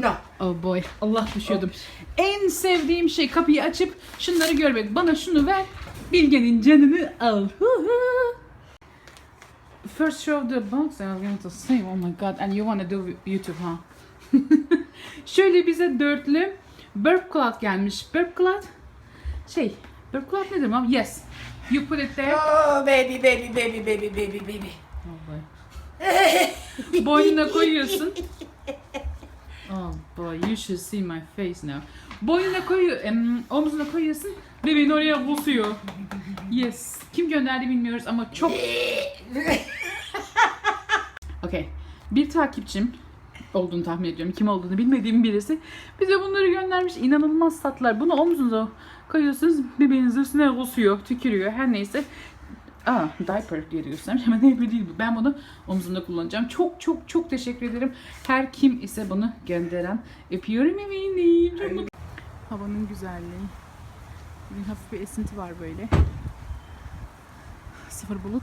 No. Oh boy. Allah düşüyordum. En sevdiğim şey kapıyı açıp şunları görmek. Bana şunu ver. Bilge'nin canını al. First show the box I was going to say. Oh my god. And you wanna do YouTube, huh? Şöyle bize dörtlü burp cloth gelmiş. Burp cloth şey burp cloth nedir mam? Yes. You put it there. Oh, baby, baby, baby, baby, baby, baby. Oh boy. Boynuna koyuyorsun. Oh boy, you should see my face now. Boynuna koyuyor, em, omzuna koyuyorsun, bebeğin oraya basıyor. Yes. Kim gönderdi bilmiyoruz ama çok... okay. Bir takipçim olduğunu tahmin ediyorum. Kim olduğunu bilmediğim birisi. Bize bunları göndermiş. İnanılmaz tatlılar. Bunu omzunuza koyuyorsunuz. Bebeğinizin üstüne basıyor, tükürüyor. Her neyse. Aa, diaper diye göstermiş ama diaper değil bu. Ben bunu omzumda kullanacağım. Çok çok çok teşekkür ederim. Her kim ise bunu gönderen. Öpüyorum eminim. Çok mutlu- Havanın güzelliği. Bugün hafif bir esinti var böyle. Sıfır bulut.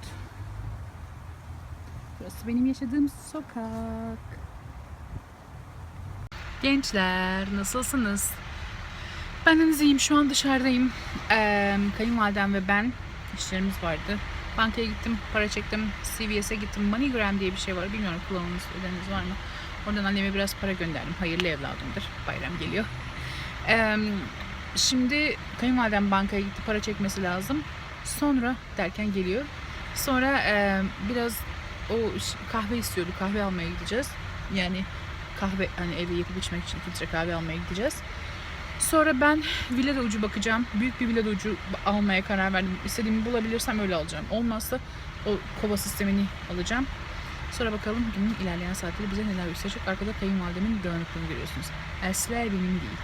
Burası benim yaşadığım sokak. Gençler nasılsınız? Ben iyiyim. Şu an dışarıdayım. Ee, kayınvalidem ve ben işlerimiz vardı. Bankaya gittim, para çektim. CVS'e gittim. MoneyGram diye bir şey var. Bilmiyorum kullanmanız ödeniniz var mı? Oradan anneme biraz para gönderdim. Hayırlı evladımdır. Bayram geliyor. Ee, şimdi kayınvalidem bankaya gitti. Para çekmesi lazım. Sonra derken geliyor. Sonra e, biraz o kahve istiyordu. Kahve almaya gideceğiz. Yani kahve hani evde yapıp içmek için filtre kahve almaya gideceğiz. Sonra ben villa da ucu bakacağım. Büyük bir villa da ucu almaya karar verdim. İstediğimi bulabilirsem öyle alacağım. Olmazsa o kova sistemini alacağım. Sonra bakalım günün ilerleyen saatleri bize neler gösterecek. Arkada kayınvalidemin dağınıklığını görüyorsunuz. Elsler benim değil.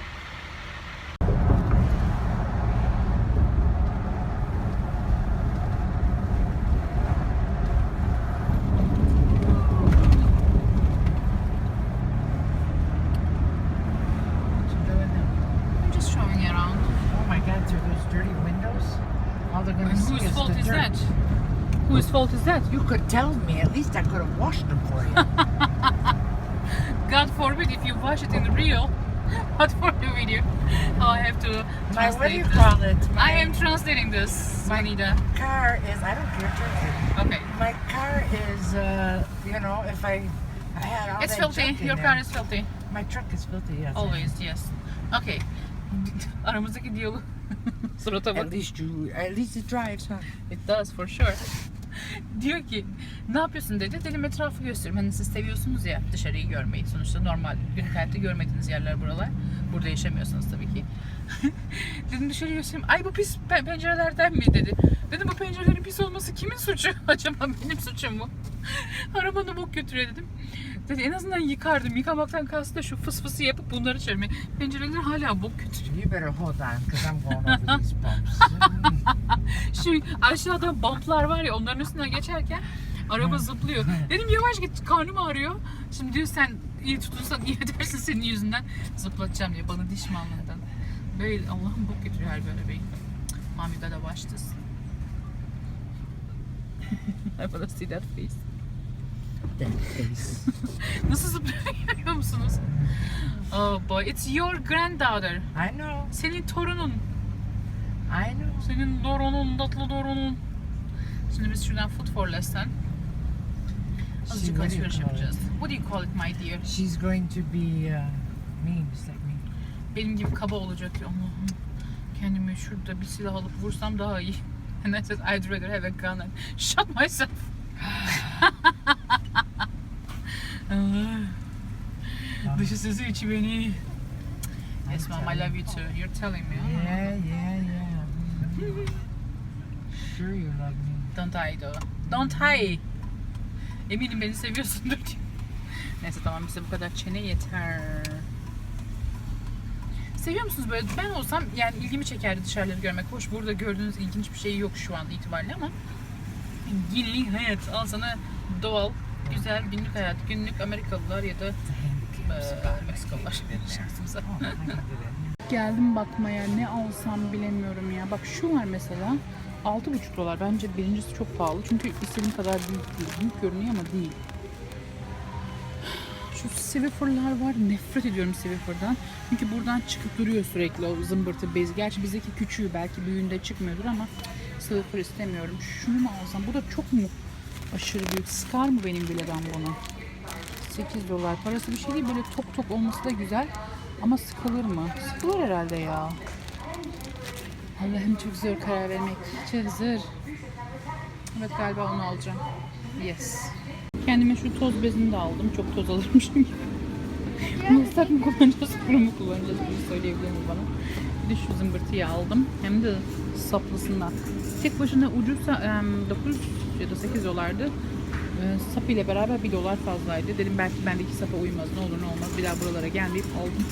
Could tell me. At least I could have washed them for you. God forbid if you wash it in real, but for the video, oh, I have to My, what do you this. call it? I am translating this, My- Anita. car is, I don't care, turkey. Okay. My car is, uh, you know, if I, I had all It's filthy. Your there. car is filthy. My truck is filthy, yes. Always, yes. Okay. Aramızdaki diyalog. Surata bak. At least you, at least it drives, huh? It does for sure. Diyor ki ne yapıyorsun dedi. Dedim etrafı göstereyim. Hani siz seviyorsunuz ya dışarıyı görmeyi. Sonuçta normal günlük hayatta görmediğiniz yerler buralar. Burada yaşamıyorsunuz tabii ki. dedim dışarıyı göstereyim. Ay bu pis pe- pencerelerden mi dedi. Dedim bu pencerelerin pis olması kimin suçu? Acaba benim suçum mu? Arabanı bok götürüyor dedim. Dedi en azından yıkardım. Yıkamaktan kastı da şu fıs fısı yapıp bunları çevirmeyi. Pencereler hala bok götürüyor. You better hold on, because Şu aşağıda bumplar var ya onların üstünden geçerken araba zıplıyor. Dedim yavaş git karnım ağrıyor. Şimdi diyor sen iyi tutunsan iyi edersin senin yüzünden. Zıplatacağım diye bana diş manlığından. Böyle Allah'ım bok getiriyor her böyle beyin. Mami gotta watch this. I wanna see that face. that face. Nasıl zıplıyor görüyor musunuz? Oh boy, it's your granddaughter. I know, Senin torunun. Know. Senin doronun, tatlı doronun. Şimdi biz şuradan food for less'ten azıcık alışveriş yapacağız. What do you call it my dear? She's going to be uh, mean, just like me. Benim gibi kaba olacak ya Allah'ım. Kendime şurada bir silah alıp vursam daha iyi. And I said I'd rather have a gun and shot myself. Dışı sesi içi beni. Yes mom, I love you too. You're telling me. Yeah, yeah, yeah. Sure you love me. Don't hide o. Don't hide. Eminim beni seviyorsundur diyor. Neyse tamam bize bu kadar çene yeter. Seviyor musunuz böyle? Ben olsam yani ilgimi çekerdi dışarıları görmek. Hoş burada gördüğünüz ilginç bir şey yok şu an itibariyle ama günlük hayat al sana doğal, güzel günlük hayat. Günlük Amerikalılar ya da spot. Meksikalılar şansımıza. Geldim bakmaya ne alsam bilemiyorum ya. Bak şu var mesela 6,5 dolar. Bence birincisi çok pahalı. Çünkü istediğim kadar büyük değil. Büyük görünüyor ama değil. Şu Swiffer'lar var. Nefret ediyorum Swiffer'dan. Çünkü buradan çıkıp duruyor sürekli o zımbırtı bez. Gerçi bizdeki küçüğü belki büyüğünde çıkmıyordur ama Swiffer istemiyorum. Şunu mu alsam? Bu da çok mu aşırı büyük? Scar mı benim bile ben bunu? 8 dolar. Parası bir şey değil. Böyle top top olması da güzel. Ama sıkılır mı? Sıkılır herhalde ya. Allah'ım çok zor karar vermek. Çok zor. Evet galiba onu alacağım. Yes. Kendime şu toz bezini de aldım. Çok toz alırmışım gibi. Bunu ıslak mı kullanacağız, kuru mu kullanacağız bunu söyleyebilir mi bana? Bir de şu zımbırtıyı aldım. Hem de saplısından. Tek başına ucuzsa em, 9 ya da 8 dolardı. E, ile beraber 1 dolar fazlaydı. Dedim belki bendeki sapa uymaz. Ne olur ne olmaz. Bir daha buralara gelmeyip aldım.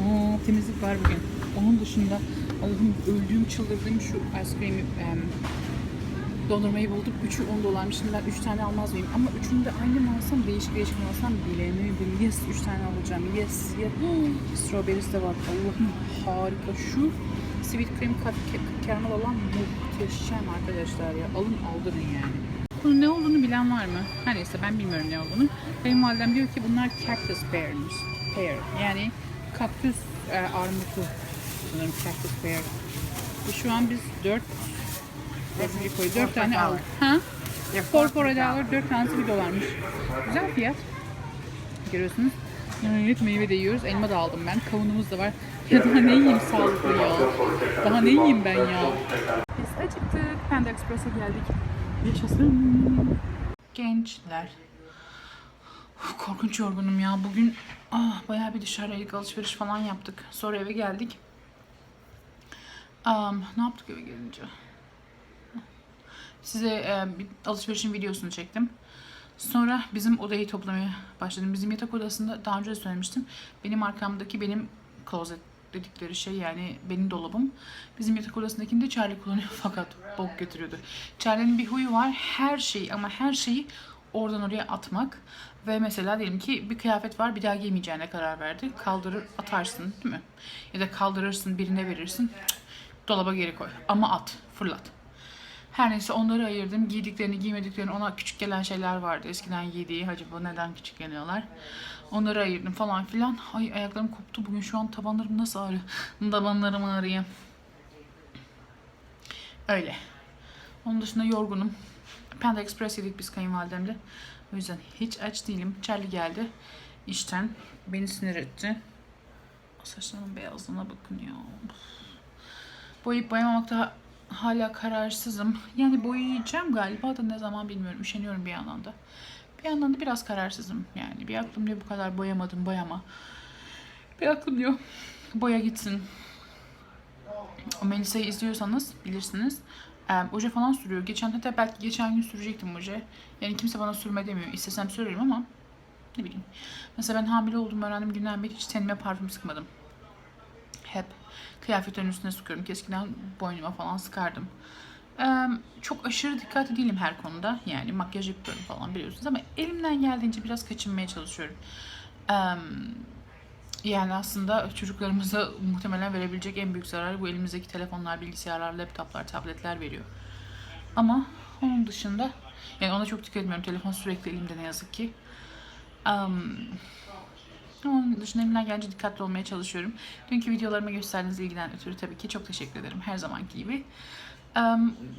Aa, temizlik var bugün. Onun dışında Allah'ım öldüğüm çıldırdığım şu ice cream'i em, dondurmayı bulduk. Üçü 10 dolarmış. Şimdi ben 3 tane almaz mıyım? Ama üçünü de aynı mı alsam, değişik değişik mi alsam bilemedim. Yes, 3 tane alacağım. Yes, yes. Strawberries de var. Allah'ım harika. Şu sweet cream caramel olan muhteşem arkadaşlar ya. Alın aldırın yani. Bunun ne olduğunu bilen var mı? Her neyse ben bilmiyorum ne olduğunu. Benim validem diyor ki bunlar cactus pear'miş. Pear. Yani kaktüs e, armutu. Sanırım cactus pear. Ve şu an biz 4 Dört, koy. Dört tane aldık. Ha? For for a dollar. Dört tanesi bir dolarmış. Güzel fiyat. Görüyorsunuz. Evet meyve de yiyoruz. Elma da aldım ben. Kavunumuz da var. Ya daha ne yiyeyim sağlıklı ya. Daha ne yiyeyim ben ya. Biz acıktık. Panda Express'e geldik. Yaşasın. Gençler. Korkunç yorgunum ya. Bugün ah, bayağı bir dışarıya alışveriş falan yaptık. Sonra eve geldik. Am, ne yaptık eve gelince? Size e, bir alışverişin videosunu çektim. Sonra bizim odayı toplamaya başladım. Bizim yatak odasında daha önce söylemiştim. Benim arkamdaki benim closet dedikleri şey yani benim dolabım. Bizim yatak odasındakini de Charlie kullanıyor fakat bok götürüyordu. Charlie'nin bir huyu var. Her şeyi ama her şeyi oradan oraya atmak. Ve mesela diyelim ki bir kıyafet var bir daha giymeyeceğine karar verdi. Kaldırır atarsın değil mi? Ya da kaldırırsın birine verirsin. Cık, dolaba geri koy. Ama at, fırlat. Her neyse onları ayırdım. Giydiklerini, giymediklerini ona küçük gelen şeyler vardı. Eskiden giydiği, acaba neden küçük geliyorlar. Onları ayırdım falan filan. Ay ayaklarım koptu bugün. Şu an tabanlarım nasıl ağrıyor? Tabanlarım ağrıyor. Öyle. Onun dışında yorgunum. Panda Express yedik biz kayınvalidemle. O yüzden hiç aç değilim. Charlie geldi işten. Beni sinir etti. Saçlarımın beyazlığına bakın ya. Boyayıp boyamamakta hala kararsızım. Yani boyayacağım galiba da ne zaman bilmiyorum. Üşeniyorum bir yandan da. Bir yandan da biraz kararsızım. Yani bir aklım diyor bu kadar boyamadım boyama. Bir aklım diyor boya gitsin. Melisa'yı izliyorsanız bilirsiniz. Ee, oje falan sürüyor. Geçen hatta belki geçen gün sürecektim oje. Yani kimse bana sürme demiyor. İstesem sürerim ama ne bileyim. Mesela ben hamile olduğumu öğrendim günden beri hiç tenime parfüm sıkmadım. Hep kıyafetlerin üstüne sıkıyorum. Eskiden boynuma falan sıkardım. Ee, çok aşırı dikkatli değilim her konuda. Yani makyaj yapıyorum falan biliyorsunuz ama elimden geldiğince biraz kaçınmaya çalışıyorum. Ee, yani aslında çocuklarımıza muhtemelen verebilecek en büyük zarar bu elimizdeki telefonlar, bilgisayarlar, laptoplar, tabletler veriyor. Ama onun dışında yani ona çok dikkat etmiyorum. Telefon sürekli elimde ne yazık ki. Um, onun dışında elimden gelince dikkatli olmaya çalışıyorum. Dünkü videolarıma gösterdiğiniz ilgiden ötürü tabii ki çok teşekkür ederim. Her zamanki gibi.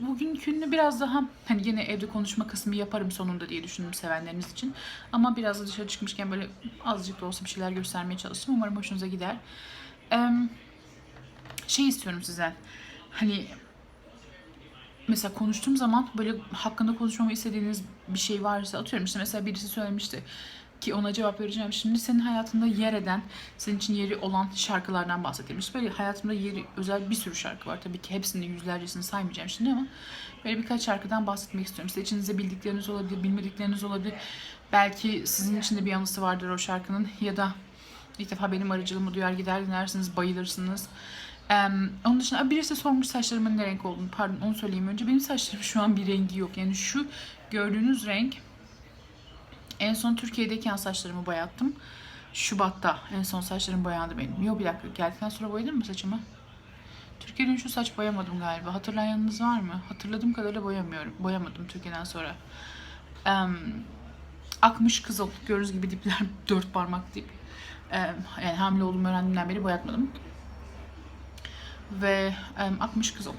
Bugünkünü biraz daha hani yine evde konuşma kısmı yaparım sonunda diye düşündüm sevenleriniz için. Ama biraz da dışarı çıkmışken böyle azıcık da olsa bir şeyler göstermeye çalıştım. Umarım hoşunuza gider. Şey istiyorum sizden. Hani mesela konuştuğum zaman böyle hakkında konuşmamı istediğiniz bir şey varsa atıyorum işte mesela birisi söylemişti ki ona cevap vereceğim. Şimdi senin hayatında yer eden, senin için yeri olan şarkılardan bahsedeyim. İşte böyle hayatımda yeri özel bir sürü şarkı var. Tabii ki hepsini yüzlercesini saymayacağım şimdi ama böyle birkaç şarkıdan bahsetmek istiyorum. İşte içinizde bildikleriniz olabilir, bilmedikleriniz olabilir. Belki sizin için de bir anısı vardır o şarkının ya da ilk defa benim aracılığımı duyar gider dinlersiniz, bayılırsınız. Ee, onun dışında birisi sormuş saçlarımın ne renk olduğunu. Pardon onu söyleyeyim önce. Benim saçlarım şu an bir rengi yok. Yani şu gördüğünüz renk en son Türkiye'deyken saçlarımı boyattım. Şubat'ta en son saçlarım boyandı benim. Yok bir dakika geldikten sonra boyadın mı saçımı? Türkiye'den şu saç boyamadım galiba. Hatırlayanınız var mı? Hatırladığım kadarıyla boyamıyorum. Boyamadım Türkiye'den sonra. Em, Akmış kızıl. Gördüğünüz gibi dipler dört parmak dip. Ee, yani hamile olduğumu öğrendiğimden beri boyatmadım. Ve em, akmış kızıl.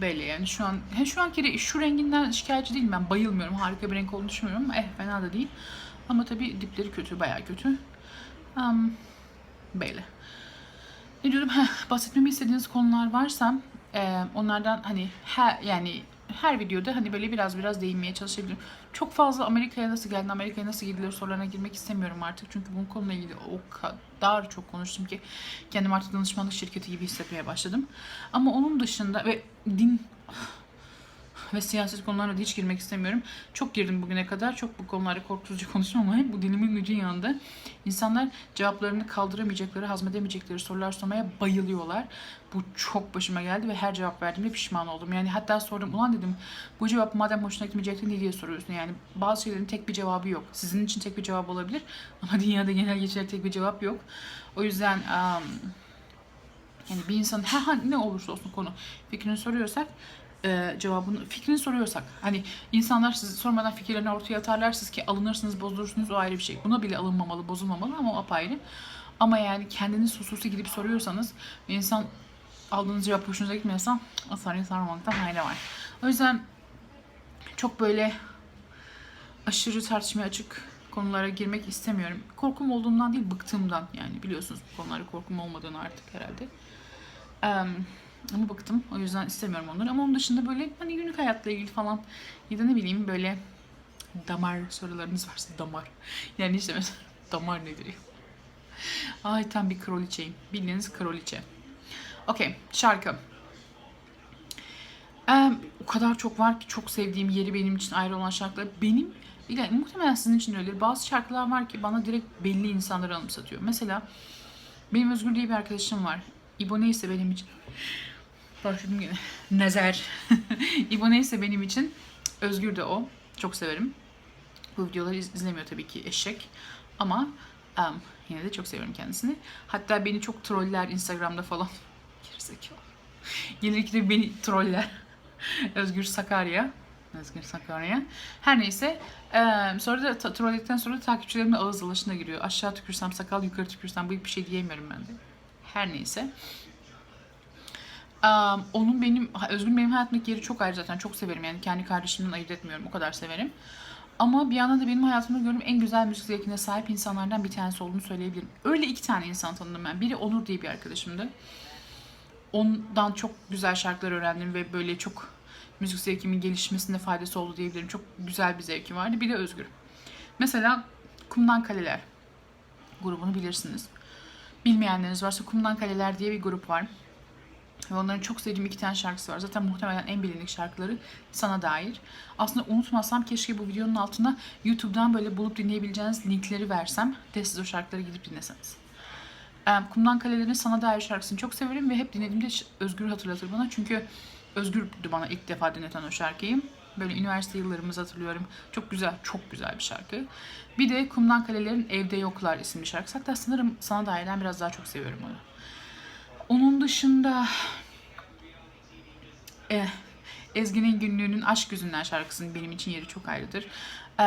Belli yani. Şu an he, şu anki şu renginden şikayetçi değilim. Ben bayılmıyorum. Harika bir renk olduğunu düşünmüyorum. Eh fena da değil. Ama tabii dipleri kötü bayağı kötü. Um, böyle ne diyordum Heh, bahsetmemi istediğiniz konular varsa e, onlardan hani her yani her videoda hani böyle biraz biraz değinmeye çalışabilirim. Çok fazla Amerika'ya nasıl geldin, Amerika'ya nasıl gidilir sorularına girmek istemiyorum artık. Çünkü bunun konuyla ilgili o kadar çok konuştum ki kendim artık danışmanlık şirketi gibi hissetmeye başladım. Ama onun dışında ve din ve siyaset konularına da hiç girmek istemiyorum. Çok girdim bugüne kadar. Çok bu konularda korkutucu konuştum ama hep bu dilimin ucu yanında. İnsanlar cevaplarını kaldıramayacakları, hazmedemeyecekleri sorular sormaya bayılıyorlar. Bu çok başıma geldi ve her cevap verdiğimde pişman oldum. Yani hatta sordum, ulan dedim bu cevap madem hoşuna gitmeyecekti niye diye soruyorsun? Yani bazı şeylerin tek bir cevabı yok. Sizin için tek bir cevap olabilir ama dünyada genel geçer tek bir cevap yok. O yüzden um, yani bir insan her hani ne olursa olsun konu fikrini soruyorsak e, cevabını fikrini soruyorsak hani insanlar sizi sormadan fikirlerini ortaya atarlar siz ki alınırsınız bozulursunuz o ayrı bir şey. Buna bile alınmamalı bozulmamalı ama o apayrı. Ama yani kendiniz hususi gidip soruyorsanız bir insan aldığınız cevap hoşunuza gitmiyorsa asarıyı sarmamakta fayda var. O yüzden çok böyle aşırı tartışmaya açık konulara girmek istemiyorum. Korkum olduğundan değil bıktığımdan yani biliyorsunuz bu konularda korkum olmadığını artık herhalde. Ama bıktım. O yüzden istemiyorum onları. Ama onun dışında böyle hani günlük hayatla ilgili falan ya da ne bileyim böyle damar sorularınız varsa damar. Yani işte mesela damar nedir? Ay tam bir kraliçeyim. Bildiğiniz kraliçe. Okey şarkı. Em, o kadar çok var ki çok sevdiğim yeri benim için ayrı olan şarkılar. Benim yani muhtemelen sizin için öyledir. Bazı şarkılar var ki bana direkt belli insanları anımsatıyor. Mesela benim Özgür diye bir arkadaşım var. İbo neyse benim için. Başladım yine. Nezer. İbo neyse benim için. Özgür de o. Çok severim. Bu videoları iz- izlemiyor tabii ki eşek. Ama em, yine de çok seviyorum kendisini. Hatta beni çok troller Instagram'da falan. Gerizekalı. Gelir ikide beni troller. Özgür Sakarya. Özgür Sakarya. Her neyse. em, sonra da trolledikten sonra takipçilerimin ağız dalaşına giriyor. Aşağı tükürsem sakal, yukarı tükürsem bu bir şey diyemiyorum ben de. Her neyse. Um, onun benim, Özgün benim hayatımdaki yeri çok ayrı zaten. Çok severim yani kendi kardeşimden ayırt etmiyorum. O kadar severim. Ama bir yandan da benim hayatımda gördüğüm en güzel müzik zevkine sahip insanlardan bir tanesi olduğunu söyleyebilirim. Öyle iki tane insan tanıdım ben. Biri Onur diye bir arkadaşımdı. Ondan çok güzel şarkılar öğrendim ve böyle çok müzik zevkimin gelişmesinde faydası oldu diyebilirim. Çok güzel bir zevki vardı. Bir de Özgür. Mesela Kumdan Kaleler grubunu bilirsiniz. Bilmeyenleriniz varsa Kumdan Kaleler diye bir grup var. Ve onların çok sevdiğim iki tane şarkısı var. Zaten muhtemelen en bilindik şarkıları sana dair. Aslında unutmasam keşke bu videonun altına YouTube'dan böyle bulup dinleyebileceğiniz linkleri versem de siz o şarkıları gidip dinleseniz. Kumdan Kalelerin Sana Dair şarkısını çok severim ve hep dinlediğimde Özgür hatırlatır bana. Çünkü Özgür'dü bana ilk defa dinleten o şarkıyı. Böyle üniversite yıllarımızı hatırlıyorum. Çok güzel, çok güzel bir şarkı. Bir de Kumdan Kalelerin Evde Yoklar isimli şarkısı. Hatta sanırım Sana Dair'den biraz daha çok seviyorum onu. Onun dışında eh, Ezgi'nin Günlüğü'nün Aşk Yüzünden şarkısının benim için yeri çok ayrıdır. Ee,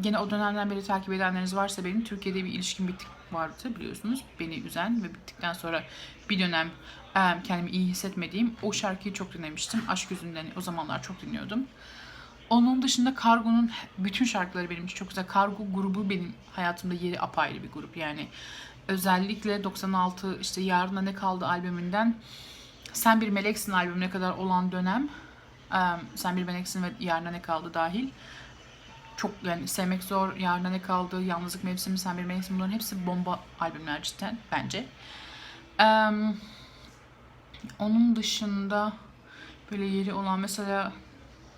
gene o dönemden beri takip edenleriniz varsa benim Türkiye'de bir ilişkim bittik vardı biliyorsunuz. Beni üzen ve bittikten sonra bir dönem em, kendimi iyi hissetmediğim o şarkıyı çok dinlemiştim. Aşk Yüzünden o zamanlar çok dinliyordum. Onun dışında Kargo'nun bütün şarkıları benim için çok güzel. Kargo grubu benim hayatımda yeri apayrı bir grup. Yani özellikle 96 işte Yarına Ne Kaldı albümünden Sen Bir Meleksin albümüne kadar olan dönem em, Sen Bir Meleksin ve Yarına Ne Kaldı dahil çok yani sevmek zor, yarına ne kaldı, yalnızlık mevsimi, sen bir mevsim bunların hepsi bomba albümler cidden bence. Onun dışında böyle yeri olan mesela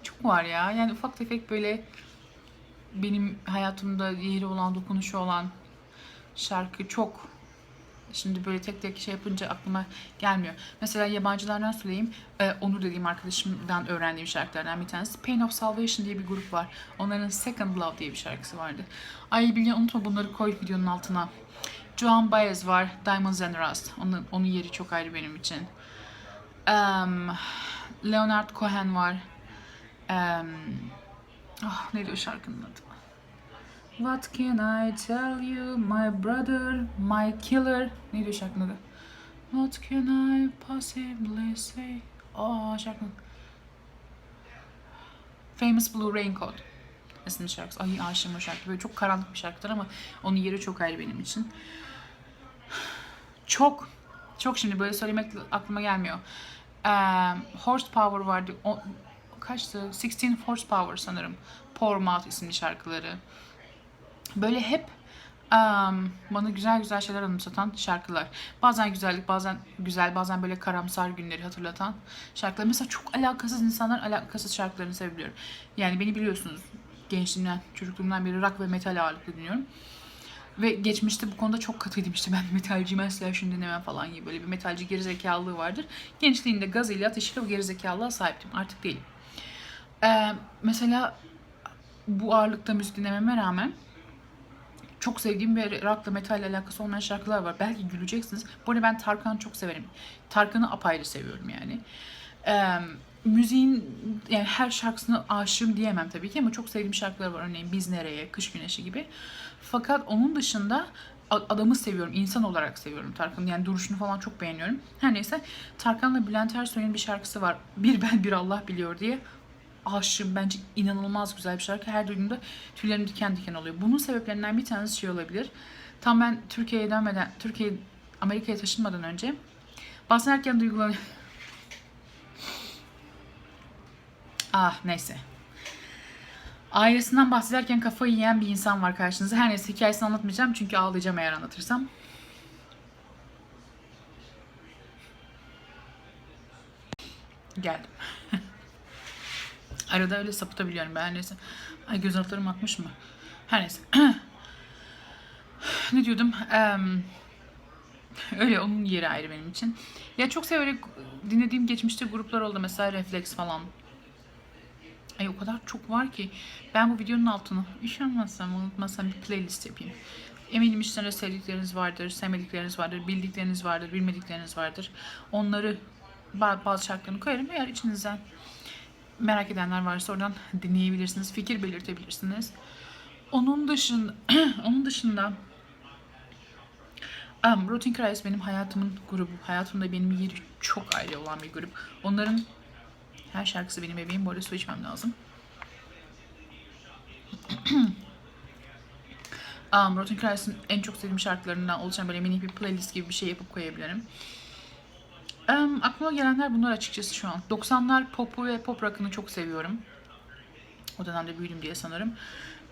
çok var ya. Yani ufak tefek böyle benim hayatımda yeri olan, dokunuşu olan şarkı çok. Şimdi böyle tek tek şey yapınca aklıma gelmiyor. Mesela yabancılardan söyleyeyim. Ee, Onur dediğim arkadaşımdan öğrendiğim şarkılardan bir tanesi. Pain of Salvation diye bir grup var. Onların Second Love diye bir şarkısı vardı. Ay Bilge unutma bunları koy videonun altına. Joan Baez var. Diamonds and Rust. Onun, onun yeri çok ayrı benim için. Em, Leonard Cohen var. Em, ah, neydi o şarkının adı? What can I tell you my brother, my killer. Ne diyor şarkının adı? What can I possibly say? Aa şarkının. Famous Blue Raincoat isimli şarkısı. Ay aşığım o şarkı. Böyle çok karanlık bir şarkıdır ama onun yeri çok ayrı benim için. Çok, çok şimdi böyle söylemek aklıma gelmiyor. Um, horsepower vardı. O, kaçtı? 16 Horsepower sanırım. Pormouth isimli şarkıları. Böyle hep um, bana güzel güzel şeyler anımsatan şarkılar. Bazen güzellik, bazen güzel, bazen böyle karamsar günleri hatırlatan şarkılar. Mesela çok alakasız insanlar alakasız şarkılarını seviyorum. Yani beni biliyorsunuz gençliğimden, çocukluğumdan beri rock ve metal ağırlıklı dinliyorum. Ve geçmişte bu konuda çok katıydım işte ben metalciyim asla şunu dinlemem falan gibi böyle bir metalci gerizekalılığı vardır. Gençliğinde gazıyla ateşiyle o gerizekalılığa sahiptim. Artık değilim. Ee, mesela bu ağırlıkta müzik dinlememe rağmen çok sevdiğim ve rock'la metalle alakası olmayan şarkılar var. Belki güleceksiniz. Bu arada ben Tarkan'ı çok severim. Tarkan'ı apayrı seviyorum yani. Ee, müziğin yani her şarkısına aşığım diyemem tabii ki ama çok sevdiğim şarkılar var. Örneğin Biz Nereye, Kış Güneşi gibi. Fakat onun dışında adamı seviyorum. insan olarak seviyorum Tarkan'ı. Yani duruşunu falan çok beğeniyorum. Her neyse Tarkan'la Bülent Ersoy'un bir şarkısı var. Bir ben bir Allah biliyor diye. Aşığım. Bence inanılmaz güzel bir şarkı. Her duyduğumda tüylerim diken diken oluyor. Bunun sebeplerinden bir tanesi şey olabilir. Tam ben Türkiye'ye dönmeden, Türkiye Amerika'ya taşınmadan önce bahsederken duygulanıyorum. Ah neyse. Ailesinden bahsederken kafayı yiyen bir insan var karşınızda. Her neyse hikayesini anlatmayacağım çünkü ağlayacağım eğer anlatırsam. Geldim. Arada öyle sapıtabiliyorum ben neyse. Ay göz altlarım akmış mı? Her neyse. ne diyordum? Em, öyle onun yeri ayrı benim için. Ya çok severek dinlediğim geçmişte gruplar oldu. Mesela Reflex falan. Ay o kadar çok var ki. Ben bu videonun altına üşenmezsem, unutmazsam bir playlist yapayım. Eminim içlerinde sevdikleriniz vardır, sevmedikleriniz vardır, bildikleriniz vardır, bilmedikleriniz vardır. Onları ba- bazı şarkılarını koyarım. Eğer içinizden merak edenler varsa oradan dinleyebilirsiniz, fikir belirtebilirsiniz. Onun dışında, onun dışında um, Routine Cries benim hayatımın grubu. Hayatımda benim yeri çok ayrı olan bir grup. Onların her şarkısı benim bebeğim. Bu arada su içmem lazım. um, Rotten Cries'in en çok sevdiğim şarkılarından oluşan böyle mini bir playlist gibi bir şey yapıp koyabilirim. Um, aklıma gelenler bunlar açıkçası şu an. 90'lar popu ve pop rock'ını çok seviyorum. O dönemde büyüdüm diye sanırım.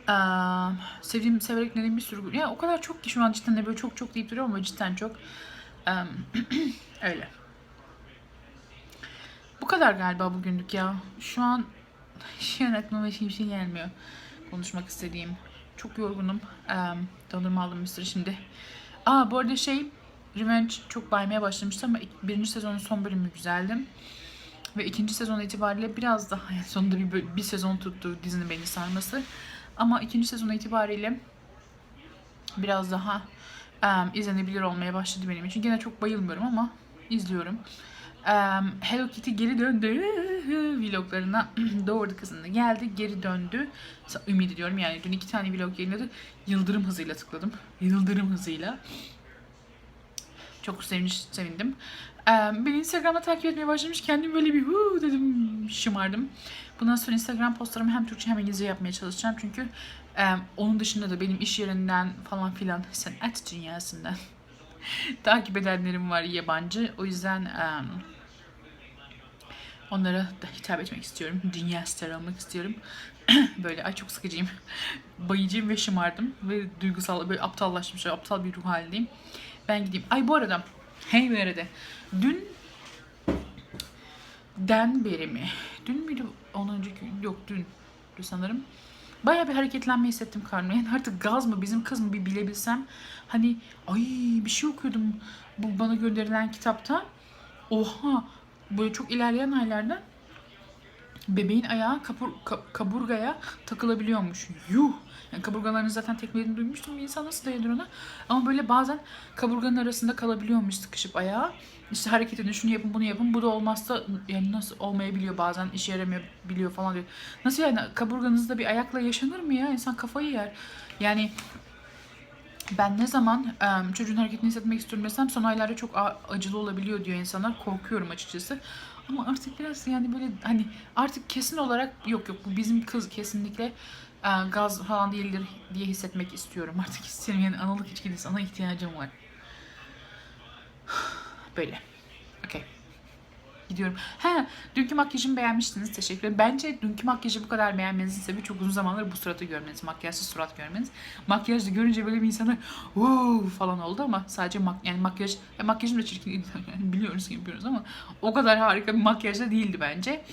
Um, sevdiğim, severek dinlediğim bir sürü... Ya o kadar çok ki şu an cidden de böyle çok çok deyip duruyorum ama cidden çok. Um, öyle. Bu kadar galiba bugünlük ya. Şu an an aklıma hiçbir şey gelmiyor. Konuşmak istediğim. Çok yorgunum. Um, dondurma aldım bir sürü şimdi. Aa bu arada şey Revenge çok baymaya başlamıştı ama birinci sezonun son bölümü güzeldi. Ve ikinci sezon itibariyle biraz daha yani sonunda bir, bir sezon tuttu dizinin beni sarması. Ama ikinci sezon itibariyle biraz daha um, izlenebilir olmaya başladı benim için. Gene çok bayılmıyorum ama izliyorum. Um, Hello Kitty geri döndü vloglarına doğurdu kızını geldi geri döndü ümit ediyorum yani dün iki tane vlog yayınladı yıldırım hızıyla tıkladım yıldırım hızıyla çok sevinç, sevindim um, beni Instagram'da takip etmeye başlamış kendim böyle bir huu dedim şımardım bundan sonra Instagram postlarımı hem Türkçe hem İngilizce yapmaya çalışacağım çünkü um, onun dışında da benim iş yerinden falan filan sanat dünyasından takip edenlerim var yabancı. O yüzden em, onlara da hitap etmek istiyorum. Dünya star olmak istiyorum. böyle ay çok sıkıcıyım. Bayıcıyım ve şımardım. Ve duygusal, böyle aptallaşmış, aptal bir ruh halindeyim. Ben gideyim. Ay bu arada, hey bu arada. Dün den beri mi? Dün müydü? Ondan önceki gün? Yok. Dün sanırım. Baya bir hareketlenme hissettim karnımda. Yani artık gaz mı bizim kız mı bir bilebilsem. Hani ay bir şey okuyordum bu bana gönderilen kitapta. Oha böyle çok ilerleyen aylarda bebeğin ayağı kapur, ka- kaburgaya takılabiliyormuş. Yuh! Yani kaburgalarını zaten tekmelerini duymuştum. Bir insan nasıl dayanır ona? Ama böyle bazen kaburganın arasında kalabiliyormuş sıkışıp ayağı. İşte hareket edin, şunu yapın, bunu yapın. Bu da olmazsa yani nasıl olmayabiliyor bazen işe yaramayabiliyor falan diyor. Nasıl yani kaburganızda bir ayakla yaşanır mı ya? İnsan kafayı yer. Yani ben ne zaman em, çocuğun hareketini hissetmek istiyorum desem son aylarda çok acılı olabiliyor diyor insanlar. Korkuyorum açıkçası. Ama artık biraz yani böyle hani artık kesin olarak yok yok bu bizim kız kesinlikle e, gaz falan değildir diye hissetmek istiyorum. Artık istiyorum yani analık içgüdüsü ana ihtiyacım var. Böyle. Gidiyorum. He, dünkü makyajımı beğenmiştiniz. Teşekkür ederim. Bence dünkü makyajı bu kadar beğenmenizin sebebi çok uzun zamandır bu suratı görmeniz. Makyajsız surat görmeniz. Makyajlı görünce böyle bir insana wow falan oldu ama sadece mak yani makyaj ya makyajım da çirkin değil. Yani yapıyoruz ama o kadar harika bir makyaj da değildi bence.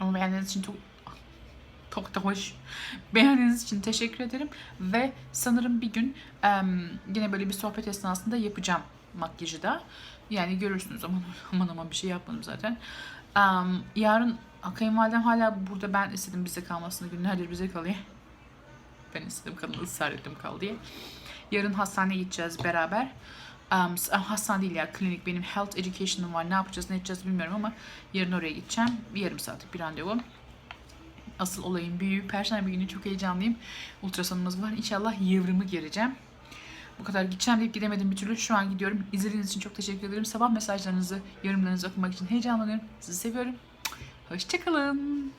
Ama beğendiğiniz için çok çok da hoş. Beğendiğiniz için teşekkür ederim. Ve sanırım bir gün yine böyle bir sohbet esnasında yapacağım makyajı da. Yani görürsünüz aman aman aman bir şey yapmadım zaten. Em, yarın kayınvalidem hala burada ben istedim bize kalmasını günlerdir bize kalıyor. Ben istedim kadın ısrar ettim kal diye. Yarın hastaneye gideceğiz beraber. Um, hastane değil ya klinik benim health education'ım var. Ne yapacağız ne edeceğiz bilmiyorum ama yarın oraya gideceğim. Bir yarım saatlik bir randevu. Asıl olayın büyüğü. Perşembe günü çok heyecanlıyım. Ultrasonumuz var. İnşallah yavrımı göreceğim. Bu kadar gideceğim deyip gidemedim bir türlü. Şu an gidiyorum. İzlediğiniz için çok teşekkür ederim. Sabah mesajlarınızı, yorumlarınızı okumak için heyecanlanıyorum. Sizi seviyorum. Hoşçakalın.